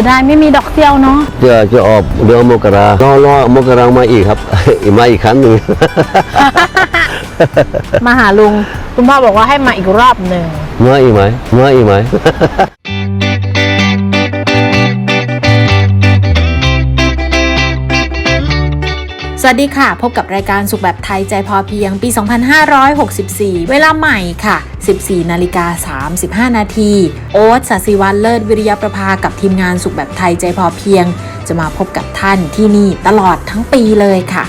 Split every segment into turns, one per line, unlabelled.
สียดายไม่มีดอกเซี่ยวเนาะ
จะจะออกเดือนมกรารอรอมกรามาอีกครับ อีกมาอีกครั้งหนึ่ง
มาหาลุง คุณพ่อบอกว่าให้มาอีกรอบหนึ่ง
มาอีกไหมมาอีกไหม
สวัสดีค่ะ พบกับรายการสุขแบบไทยใจพอเพียงปี 2564 เวลาใหม่ค่ะ 14 นาฬิกา 35 นาที โอ๊ตสศิวันเลิศวิริยประภากับทีมงานสุขแบบไทยใจพอเพียง จะมาพบกับท่านที่นี่ตลอดทั้งปีเลยค่ะ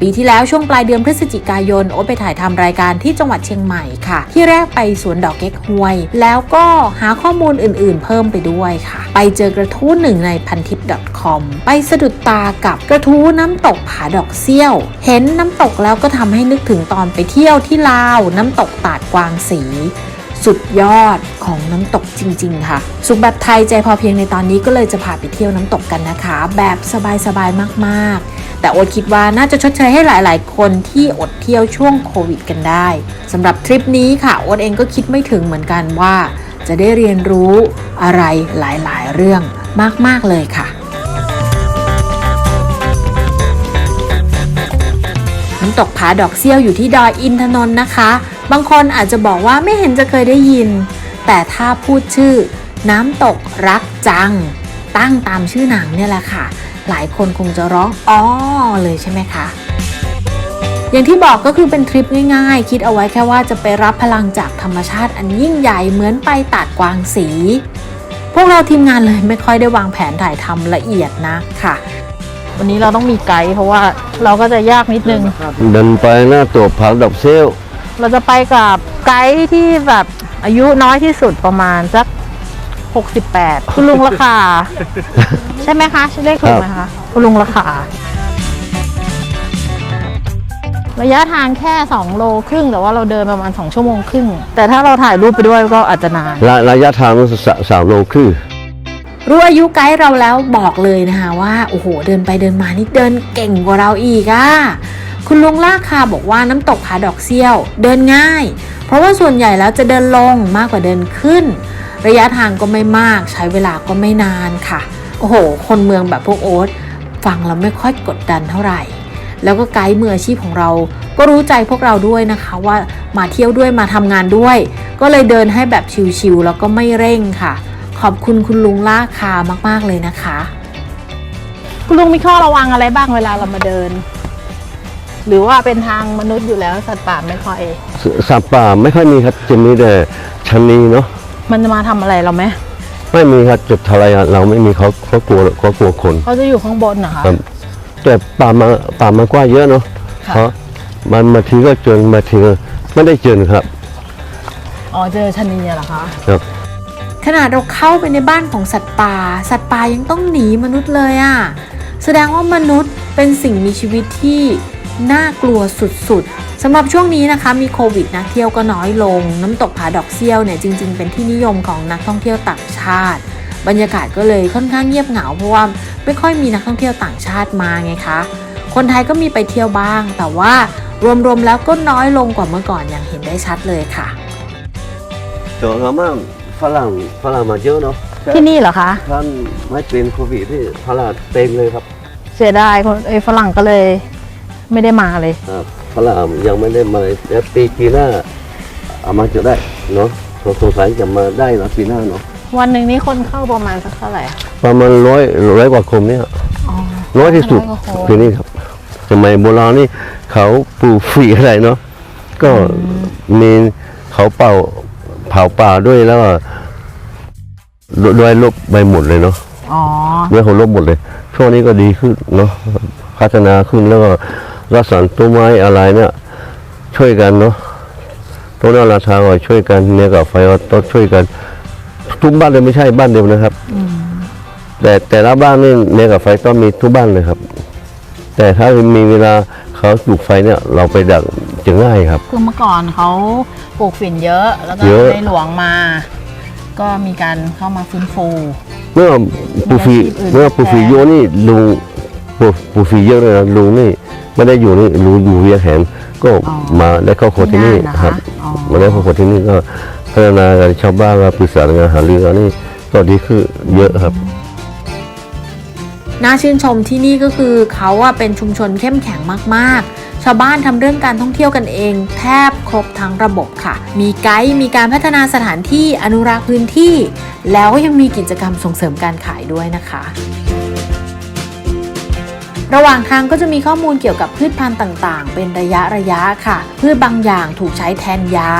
ปีที่แล้วช่วงปลายเดือนพฤศจิกายนโอ๊ตไปถ่ายทำรายการที่จังหวัดเชียงใหม่ค่ะ ที่แรกไปสวนดอกเก๊กฮวย แล้วก็หาข้อมูลอื่นๆ เพิ่มไปด้วยค่ะ ไปเจอกระทู้หนึ่งในพันทิป .com ไปสะดุดตากับกระทู้น้ำตกผาดอกเซี่ยว เห็นน้ำตกแล้วก็ทำให้นึกถึงตอนไปเที่ยวที่ลาว น้ำตกตาดกวางสี สุดยอดของน้ำตกจริง ๆ ค่ะ สุขแบบไทยใจพอเพียงในตอนนี้ก็เลยจะพาไปเที่ยวน้ำตกกันนะคะ แบบสบายๆมากๆ แต่โอ๊ตคิดว่าน่าจะชดเชยให้หลาย ๆ คนที่อดเที่ยวช่วงโควิด กันได้สำหรับทริปนี้ค่ะโอ๊ตเองก็คิดไม่ถึงเหมือนกันว่า จะได้เรียนรู้อะไรหลายๆ เรื่องมาก ๆ เลยค่ะน้ำตกผาดอกเซี่ยวอยู่ที่ดอยอินทนนท์นะคะ บางคนอาจจะบอกว่าไม่เห็นจะเคยได้ยิน แต่ถ้าพูดชื่อ น้ำตกรักจัง ตั้งตามชื่อหนังเนี่ยแหละค่ะ หลายคนคงจะร้องอ๋อเลยใช่ไหมคะอย่างที่บอกก็คือเป็นทริปง่ายๆ คิดเอาไว้แค่ว่าจะไปรับพลังจากธรรมชาติอันยิ่งใหญ่เหมือนไปตัดกวางสี พวกเราทีมงานเลยไม่ค่อยได้วางแผนถ่ายทำละเอียดนะค่ะ
วันนี้เราต้องมีไกด์เพราะว่าเราก็จะยากนิดนึง
เดินไปหน้าตัวผาดอกเซล
เราจะไปกับไกด์ที่แบบอายุน้อยที่สุดประมาณสัก 68 คุณลุงราคา ใช่ไหมคะใช่เลขถูกไหมคะคุณลุงราคา ระยะทางแค่ 2 โลครึ่ง แต่ว่าเราเดินประมาณ 2 ชั่วโมงครึ่ง แต่ถ้าเราถ่ายรูปไปด้วยก็อาจจะนาน
ระระยะทางมันสะสามโลครึ่ง
รู้อายุไกด์เราแล้วบอกเลยนะคะว่า โอ้โห เดินไปเดินมานี่เดินเก่งกว่าเราอีกอะ คุณลุงลากคาบอกว่าน้ำตกผาดอกเซี่ยว เดินง่าย เพราะว่าส่วนใหญ่แล้วจะเดินลงมากกว่าเดินขึ้น ระยะทางก็ไม่มากใช้เวลาก็ไม่นานค่ะ โอ้โห คนเมืองแบบพวกโอ๊ตฟังแล้วไม่ค่อยกดดันเท่าไหร่ แล้วก็ไกด์มืออาชีพของเรา ก็รู้ใจพวกเราด้วยนะคะว่ามาเที่ยวด้วยมาทำงานด้วย ก็เลยเดินให้แบบชิลๆแล้วก็ไม่เร่งค่ะ ขอบคุณคุณลุงล่าคามากๆเลยนะคะ
คุณลุงมีข้อระวังอะไรบ้างเวลาเรามาเดิน หรือว่าเป็นทางมนุษย์อยู่แล้วสัตว์ป่าไม่ค่อย
สสัตว์ป่าไม่ค่อยมีครับจะมีแต่ชะนีเนาะ
มันจะมาทำอะไรเราไหม
ไม่มีครับจุดทะเลเราไม่มีเขาเขากลัวเขากลัวคน
เขาจะอยู่ข้างบนนะคะ
ครับแต่ป่ามาป่ามันกว้างเยอะเนาะ
ค่ะ
เพราะมันบางทีก็เจอมาทีก็ไม่ได้เจอครับ
อ๋อเจอชะนีเหรอคะ
ครับ
ขนาดเราเข้าไปในบ้านของสัตว์ป่า สัตว์ป่ายังต้องหนีมนุษย์เลยอะ่ะ แสดงว่ามนุษย์เป็นสิ่งมีชีวิตที่ น่ากลัวสุดๆสำหรับช่วงนี้นะคะมีโควิดนักเที่ยวก็น้อยลง น้ำตกผาดอกเซี่ยวเนี่ยจริง ๆ เป็นที่นิยมของนักท่องเที่ยวต่างชาติ บรรยากาศก็เลยค่อนข้างเงียบเหงาเพราะว่าไม่ค่อยมีนักท่องเที่ยวต่างชาติมาไงคะคนไทยก็มีไปเที่ยวบ้าง แต่ว่ารวมๆแล้วก็น้อยลงกว่าเมื่อก่อนอย่างเห็นได้ชัดเลยค่ะ
ตัวเรามาฝรั่งฝรั่งมาเยอะเนาะ
ที่นี่เหรอคะ
ท่านไม่เป็นโควิดที่ฝรั่งเต็มเลยครับ
เสียดายคนไอ้ฝรั่งก็เลย ไม่ได้มาเลย
ครับฝรั่งยังไม่ได้มาแล้วปีปีหน้าเอามาจะได้เนาะสงสัยจะมาได้นะปีหน้าเนาะ
วันหนึ่งนี้คนเข้าประมาณสักเท่าไหร่อะ
ประมาณร้อยร้อยกว่าคนเนี่ย
อ๋อ
น้อยที่สุด
ร้อยกว่าคน
ปีนี้ครับสมัยโบราณนี่เขาปลูกฝีอะไรเนาะก็มีเขาเป่าเผาป่าด้วยแล้วก็ด้วยลบไปหมดเลยเนาะ
อ๋อ
ด้วยเขาลบหมดเลย ช่วงนี้ก็ดีขึ้นเนาะ พัฒนาขึ้นแล้วก็ รักษาต้นไม้อะไรเนี่ยช่วยกันเนาะต้นนาราชาก็ช่วยกันเนี่ยกับไฟก็ต้องช่วยกัน ทุกบ้านเลยไม่ใช่บ้านเดียวนะครับ แต่แต่ละบ้านนี่เนี่ยกับไฟต้องมีทุกบ้านเลยครับ แต่ถ้ามีเวลาเขาปลูกไฟเนี่ยเราไปดักจะง่ายครับ
คือเมื่อก่อนเขาปลูกฝิ่นเยอะ แล้วก็
เยอะ
ในหลวงมา ก็มีการเข้ามาฟื้นฟู
เมื่อปูฟี
มีอาชีพอื่น
เมื่อปูฟี
แทน
โยนี่ลุงปูปูฟีเยอะเลยนะลุงนี่ ไม่ได้อยู่นี่ลุงอยู่เวียงแหนก็มาได้เข้าโครัวที่นี่
ที่นั่นนะคะ
ครับ
อ๋อ
มาได้เข้าโครัวที่นี่ก็พัฒนากันชาวบ้านก็ปรึกษากันหารือกันนี่ก็ดีขึ้นเยอะครับ
น่าชื่นชมที่นี่ก็คือเขาอะเป็นชุมชนเข้มแข็งมากๆ ชาวบ้านทำเรื่องการท่องเที่ยวกันเอง แทบครบทั้งระบบค่ะ มีไกด์มีการพัฒนาสถานที่อนุรักษ์พื้นที่ แล้วก็ยังมีกิจกรรมส่งเสริมการขายด้วยนะคะ ระหว่างทางก็จะมีข้อมูลเกี่ยวกับพืชพันธุ์ต่างๆ เป็นระยะระยะค่ะ พืชบางอย่างถูกใช้แทนยา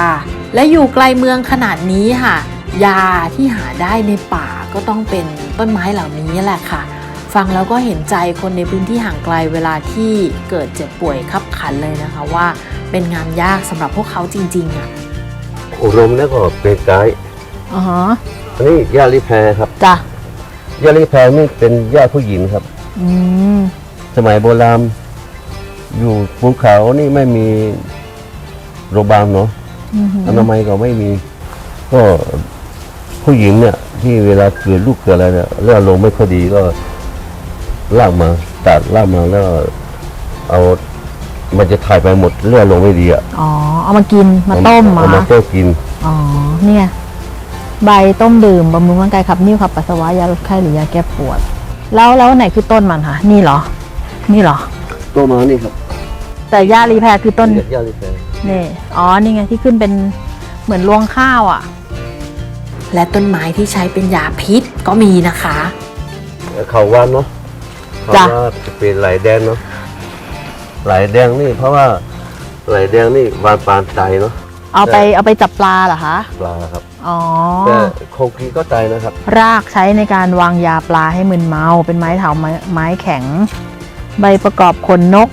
และอยู่ไกลเมืองขนาดนี้ค่ะ ยาที่หาได้ในป่าก็ต้องเป็นต้นไม้เหล่านี้แหละค่ะ ฟังแล้วก็เห็นใจคนในพื้นที่ห่างไกลเวลาที่เกิดเจ็บป่วยคับขันเลยนะคะว่าเป็นงานยากสำหรับพวกเขาจริงๆอะ
อบรมแล้วก็เป็นไกด์
อ๋อฮะ
อันนี้ย่าลิแพรครับ
จ้ะ
ย่าลิแพรนี่เป็นย่าผู้หญิงครับ
อืม
สมัยโบราณอยู่ภูเขานี่ไม่มีโรงพยาบาลเนาะ
อือหือ
อนามัยก็ไม่มี ก็ผู้หญิงเนี่ย ที่เวลาเกิดลูกเกิดอะไรเนี่ยเลือดลงไม่ค่อยดีก็ลากมาตัดลากมาแล้วเอามันจะถ่ายไปหมดเลือดลงไม่ดีอะ
อ๋อเอามากินมาต้มมา
เอามาต้มกิน
อ๋อเนี่ย ใบต้มดื่มบำรุงร่างกายขับนิ่วขับปัสสาวะยาลดไข้หรือยาแก้ปวด แล้วแล้วไหนคือต้นมันคะนี่เหรอ นี่เหรอ
ตัวมานี่ครับ
แต่ย่ารีแพรคือต้น
ย่าลิแพร
นี่ อ๋อ นี่ไงที่ขึ้นเป็นเหมือนรวงข้าวอะ
และต้นไม้ที่ใช้เป็นยาพิษก็มีนะคะ
เขาวานเนาะเขา
จ้ะ
ว่าจะเป็นไหลแดงเนาะไหลแดงนี่ เพราะว่าไหลแดงนี่วานปานตายเนาะ
เอาไปเอาไปจับปลาเหรอคะ
ปลาครับ
อ๋อ
แต่โคกีก็ตายนะครับ
รากใช้ในการวางยาปลาให้มึนเมา เป็นไม้เถาไม้ไม้แข็ง ใบประกอบขนนก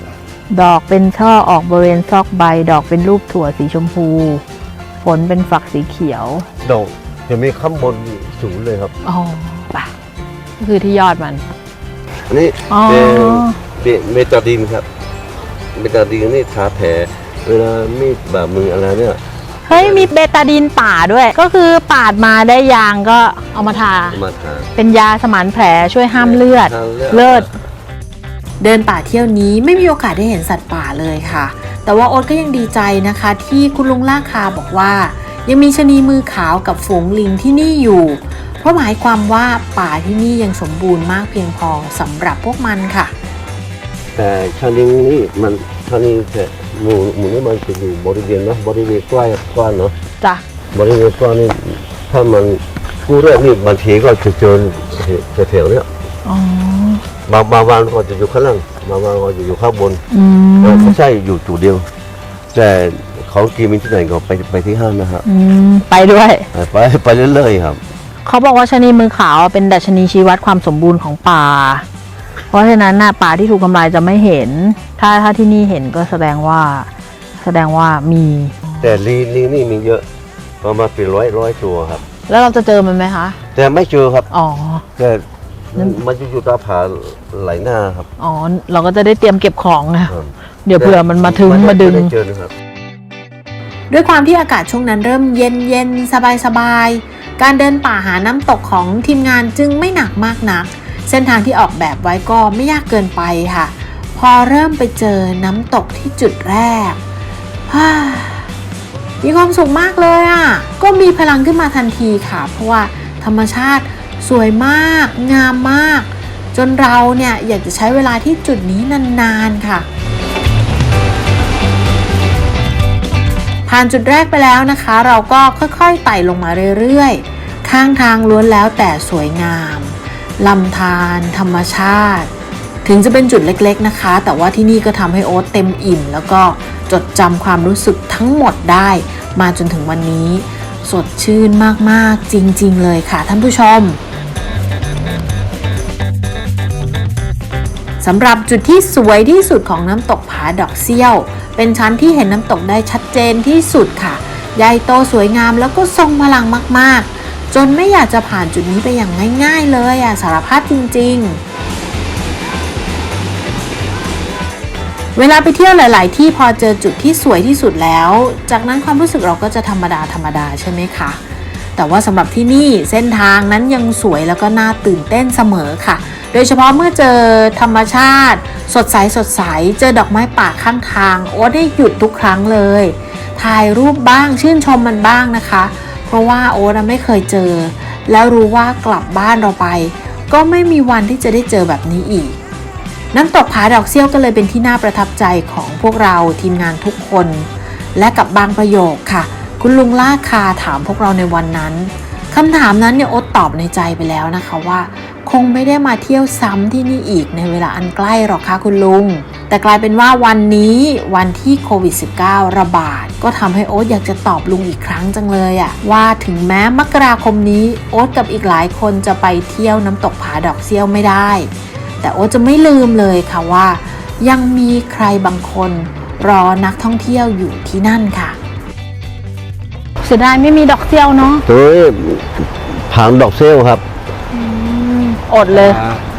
ดอกเป็นช่อออกบริเวณซอกใบ ดอกเป็นรูปถั่วสีชมพู ผลเป็นฝักสีเขียว
ดอกจะมีข้างบนสูงเลยครับ
อ๋อปะก็คือที่ยอดมัน
อันนี้
อ๋อ
เป็นเมตาดินครับ เมตาดินนี่ทาแผลเวลามีดบาดมืออะไรเนี่ย
เฮ้ยมีเบตาดีนป่าด้วย ก็คือปาดมาได้ยางก็เอามาทา
เอามาทา
เป็นยาสมานแผลช่วยห้ามเลือด
ทา
เลิศ
เดิ นป่าเที่ยวนี้ไม่มีโอกาสได้เห็นสัตว์ป่าเลยค่ะ แต่ว่าโอ๊ตก็ยังดีใจนะคะ ที่คุณลุงล่าคาบอกว่า ยังมีชะนีมือขาวกับฝูงลิงที่นี่อยู่ เพราะหมายความว่าป่าที่นี่ยังสมบูรณ์มากเพียงพอสำหรับพวกมันค่ะ
แต่ชานิงนี่มันชานิงแต่หมูหมูนี่มันจะอยู่บริเวณนะบริเวณกว้างกว้างเนาะ
จ้ะ
บริเวณกว้างนี่ถ้ามันกู้เรื่องนี่บางทีก็จะเจอแถวๆเนี่ย
อ๋อ
บางบางวันก็จะอยู่ข้างล่างบางวันก็จะอยู่ข้างบน
อืม
ไม่ใช่อยู่จุดเดียว แต่เขากินมีที่ไหนก็ไปไปที่ห้างนะฮะ
อืมไปด้วย
ไปไปเรื่อยๆครับ
เขาบอกว่าชะนีมือขาวเป็นดัชนีชี้วัดความสมบูรณ์ของป่า เพราะฉะนั้นน่ะป่าที่ถูกทำลายจะไม่เห็น ถ้าถ้าที่นี่เห็นก็แสดงว่า แสดงว่ามี
แต่ลิงลิงนี่มีเยอะประมาณเป็นร้อยร้อยตัวครับ
แล้วเราจะเจอมันไหมคะ
แต่ไม่เจอครับ
อ๋อ
แต่ มันจะอยู่ตาผาไหลหน้าครับ
อ๋อ เราก็จะได้เตรียมเก็บของไง
ครับ
เดี๋ยวเผื่อมันมาถึงมาดึง
ไเจอนะครับ
ด้วยความที่อากาศช่วงนั้นเริ่มเย็นเย็นสบายสบายๆการเดินป่าหาน้ำตกของทีมงานจึงไม่หนักมากนัก เส้นทางที่ออกแบบไว้ก็ไม่ยากเกินไปค่ะ พอเริ่มไปเจอน้ำตกที่จุดแรกฮ่ามีความสุขมากเลยอะ ก็มีพลังขึ้นมาทันทีค่ะ เพราะว่าธรรมชาติ สวยมาก งามมาก จนเราเนี่ยอยากจะใช้เวลาที่จุดนี้นานๆค่ะ ผ่านจุดแรกไปแล้วนะคะ เราก็ค่อยๆไต่ลงมาเรื่อยๆ ข้างทางล้วนแล้วแต่สวยงามลำธารธรรมชาติ ถึงจะเป็นจุดเล็กๆนะคะ แต่ว่าที่นี่ก็ทำให้โอ๊ตเต็มอิ่ม แล้วก็จดจำความรู้สึกทั้งหมดได้ มาจนถึงวันนี้สดชื่นมาก ๆ จริง ๆ เลยค่ะท่านผู้ชม สำหรับจุดที่สวยที่สุดของน้ำตกผาดอกเซี่ยว เป็นชั้นที่เห็นน้ำตกได้ชัดเจนที่สุดค่ะ ใหญ่โตสวยงามแล้วก็ทรงพลังมากๆ จนไม่อยากจะผ่านจุดนี้ไปอย่างง่าย ๆ เลยอะสารภาพจริง ๆเวลาไปเที่ยวหลาย ๆ ที่พอเจอจุดที่สวยที่สุดแล้ว จากนั้นความรู้สึกเราก็จะธรรมดาธรรมดาใช่ไหมคะ แต่ว่าสำหรับที่นี่เส้นทางนั้นยังสวยแล้วก็น่าตื่นเต้นเสมอค่ะ โดยเฉพาะเมื่อเจอธรรมชาติ สดใสสดใส เจอดอกไม้ป่าข้างทาง โอ้ได้หยุดทุกครั้งเลย ถ่ายรูปบ้างชื่นชมมันบ้างนะคะ เพราะว่าโอ๊ตไม่เคยเจอ แล้วรู้ว่ากลับบ้านเราไป ก็ไม่มีวันที่จะได้เจอแบบนี้อีกน้ำตกผาดอกเซี่ยวก็เลยเป็นที่น่าประทับใจของพวกเราทีมงานทุกคน และกับบางประโยคค่ะ คุณลุงล่าคาถามพวกเราในวันนั้นคำถามนั้นเนี่ยโอ๊ตตอบในใจไปแล้วนะคะว่า คงไม่ได้มาเที่ยวซ้ำที่นี่อีกในเวลาอันใกล้หรอกค่ะคุณลุง แต่กลายเป็นว่าวันนี้วันที่โควิด -19 ระบาด ก็ทำให้โอ๊ตอยากจะตอบลุงอีกครั้งจังเลยอะว่าถึงแม้มกราคมนี้โอ๊ตกับอีกหลายคนจะไปเที่ยวน้ำตกผาดอกเซี่ยวไม่ได้ แต่โอ๊ตจะไม่ลืมเลยค่ะว่า ยังมีใครบางคนรอนักท่องเที่ยวอยู่ที่นั่นค่ะ
เสียดายไม่มีดอกเซี่ยวเนาะ
ตัวนี้ผางดอกเซลครับ
อดเลย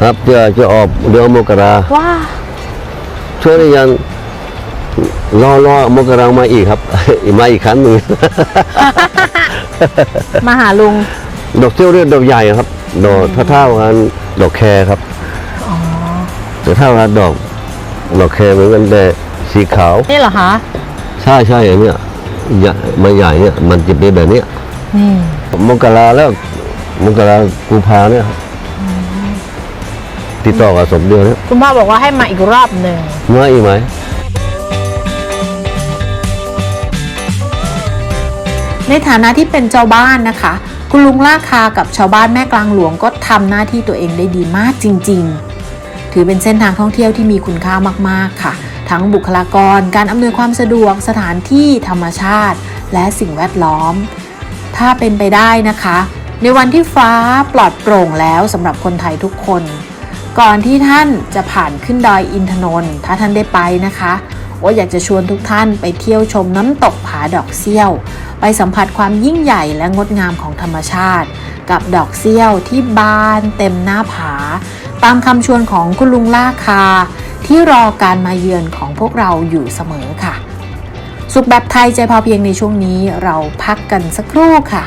ครับจะจะออกเดือนมกรา
ว้า
ช่วงนี้ยังรอรอมกรามาอีกครับ มาอีกครั้งหนึ่ง
มาหาลุง
ดอกเซลเรียกดอกใหญ่ครับ ดอกเท่าๆกันดอกแครครับแต่เท่ากันดอก ดอกแครเหมือนกันแต่สีขาว
นี่เหรอคะ
ใช่ใช่อย่างเนี้ย ใหญ่มาใหญ่เนี่ย มันจะเป็นแบบเนี้ย
นี่
มกราแล้วมกรากุมภาเนี่ยครับติดต่อกับสมเดือนเนี่ย
คุณพ่อบอกว่าให้มาอีกรอบหนึ่ง
มาอีกไหม
ในฐานะที่เป็นเจ้าบ้านนะคะ คุณลุงล่าคากับชาวบ้านแม่กลางหลวงก็ทำหน้าที่ตัวเองได้ดีมากจริง ๆ ถือเป็นเส้นทางท่องเที่ยวที่มีคุณค่ามากๆค่ะ ทั้งบุคลากร การอำนวยความสะดวก สถานที่ธรรมชาติ และสิ่งแวดล้อม ถ้าเป็นไปได้นะคะ ในวันที่ฟ้าปลอดโปร่งแล้วสำหรับคนไทยทุกคน ก่อนที่ท่านจะผ่านขึ้นดอยอินทนนท์ถ้าท่านได้ไปนะคะโอ้อยากจะชวนทุกท่านไปเที่ยวชมน้ำตกผาดอกเซี่ยว ไปสัมผัสความยิ่งใหญ่และงดงามของธรรมชาติ กับดอกเซี่ยวที่บานเต็มหน้าผา ตามคำชวนของคุณลุงล่าคา ที่รอการมาเยือนของพวกเราอยู่เสมอค่ะ สุขแบบไทยใจพอเพียงในช่วงนี้เราพักกันสักครู่ค่ะ